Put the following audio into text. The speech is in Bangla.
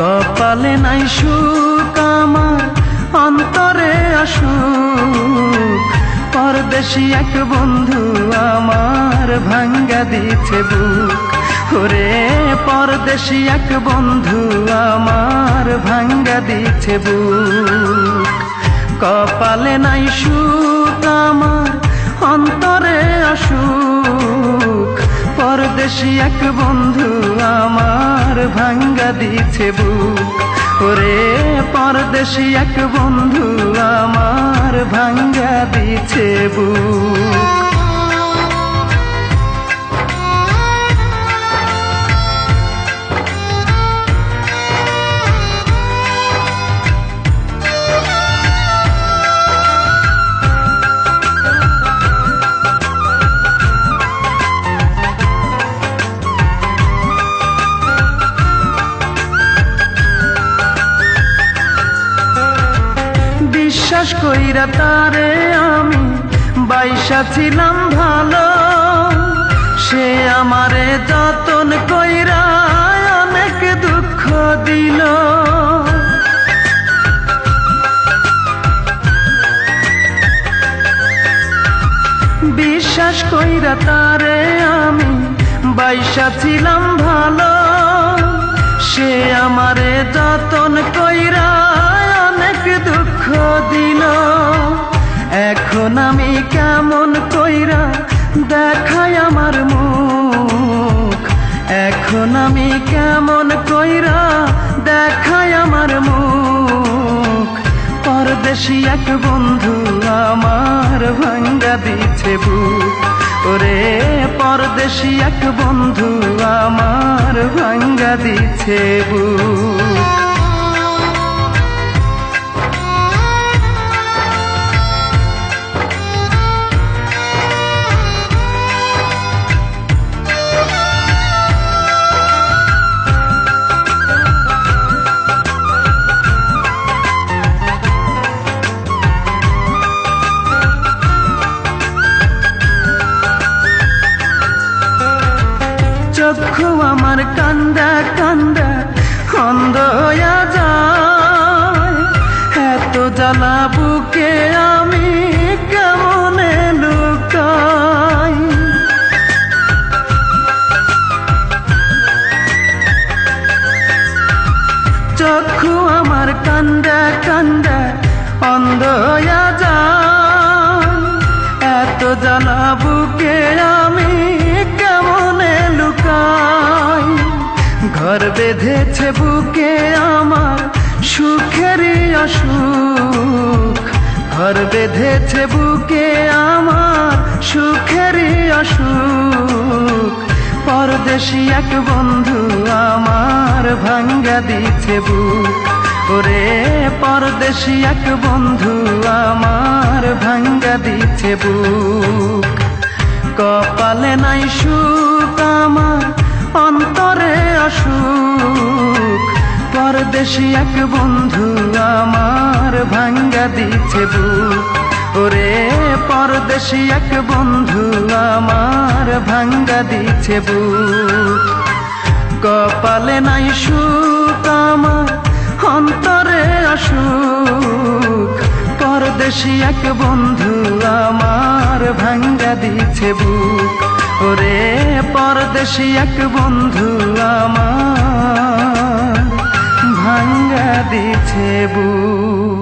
কপালে নাই সুখ আমার, অন্তরে আসুক পরদেশি এক বন্ধু আমার ভাঙ্গা দিছে বুক। ওরে, পরদেশি এক বন্ধু আমার ভাঙ্গা দিছে বুক। কপালে নাই সুখ আমার, অন্তরে আসুক পরদেশি এক বন্ধু আমার ভাঙ্গা দিছে বুক। ওরে পরদেশি এক বন্ধু আমার ভাঙ্গা দিছে বুক। বিশ্বাস কইরা তারে আমি বাইসা ছিলাম ভালো। সে আমারে যতন কইরা অনেক দুঃখ দিল। বিশ্বাস কইরা তারে আমি বাইসা ছিলাম ভালো। সে আমারে যতন কইরা আমি কেমন কইরা দেখাই আমার মুখ। পরদেশি এক বন্ধু আমার ভাঙ্গা দিছে বুক। ওরে, পরদেশি এক বন্ধু আমার ভাঙ্গা দিছে বুক। চক্ষু আমার কান্দা কান্দা অন্ধ হইয়া যায়। এত জ্বালা বুকে আমি কেমনে লুকাই? চক্ষু আমার কান্দা কান্দা অন্ধ ঘর বেঁধেছে বুকে আমার সুখের অসুখ। ঘর বেঁধেছে বুকে আমার সুখের অসুখ। পরদেশি এক বন্ধু আমার ভাঙ্গা দিছে বুক। ওরে, পরদেশি এক বন্ধু আমার ভাঙ্গা দিছে বুক। কপালে নাই সুখ আমার অন্তরে অসুখ পরদেশি এক বন্ধু আমার ভাঙ্গা দিছে বুক। ওরে, পরদেশি এক বন্ধু আমার ভাঙ্গা দিছে বুক। কপালে নাই সুখ আমার, অন্তরে অসুখ পরদেশি এক বন্ধু আমার ভাঙ্গা দিছে বুক। ওরে পরদেশি এক বন্ধু আমার ভাঙ্গা দিছে বুক।